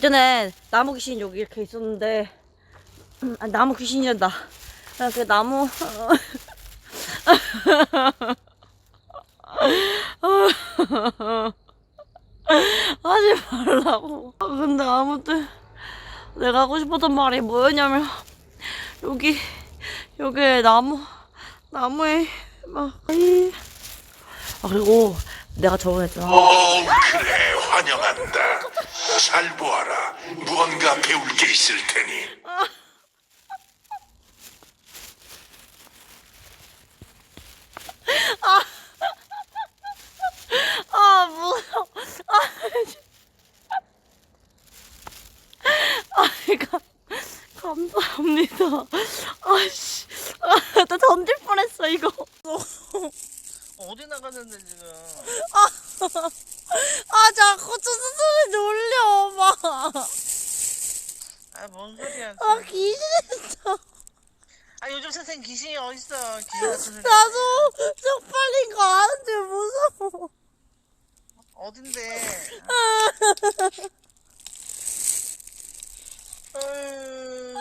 전에 나무 귀신 여기 이렇게 있었는데 음, 아, 나무 귀신이란다. 아, 그 나무 하지 말라고. 아, 근데 아무튼 내가 하고 싶었던 말이 뭐였냐면 여기 여기 나무 나무에 막 이- 아 그리고 내가 저번했잖아. 어, 그래, 환영한다. 잘 보아라. 무언가 배울 게 있을 테니. 아 무서워. 아, 아, 감, 감사합니다. 아씨, 아, 나 던질 뻔했어 이거. 어디 나갔는데 지금? 아 자꾸 수수소리 놀려 봐. 아 뭔 소리야? 아 귀신했어. 아 요즘 세상 귀신이 어딨어? 귀신 같은. 나도 쪽팔린 거 아는데 무서워. 어딘데? 어휴,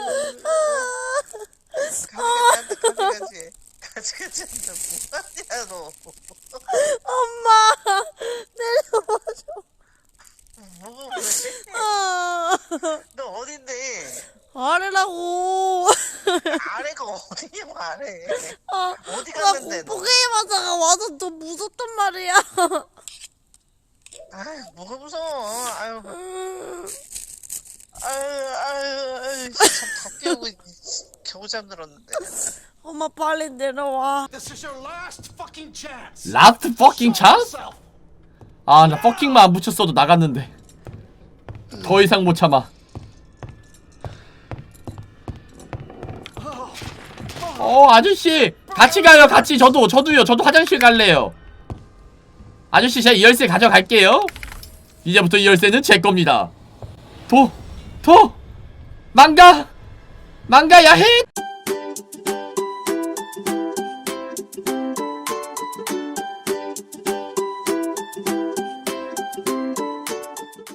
가지 가지 가지 가지 가지 가지 한다 뭐하냐 너? 엄마 내려와줘. 뭐가 그래? 아, 너 어딘데? 아래라고. 아래가 어디냐고 아래? 아, 어디 나 갔는데 너? 공포게임 하다가 와서 더 무섭단 말이야. 아유 뭐가 무서워? 아유 음, 아유 아유 아유 참다 깨우고 겨우 잠들었는데. 엄마 빨리 내려와. This is your last fucking chance. 라스트 퍼킹 찬스? Yourself. 아나 퍼킹만 안 붙였어도 나갔는데 더 이상 못 참아 어 아저씨 같이 가요 같이 저도 저도요 저도 화장실 갈래요 아저씨 제가 이 열쇠 가져갈게요 이제부터 이 열쇠는 제 겁니다 도! 도! 망가! 망가 야 해!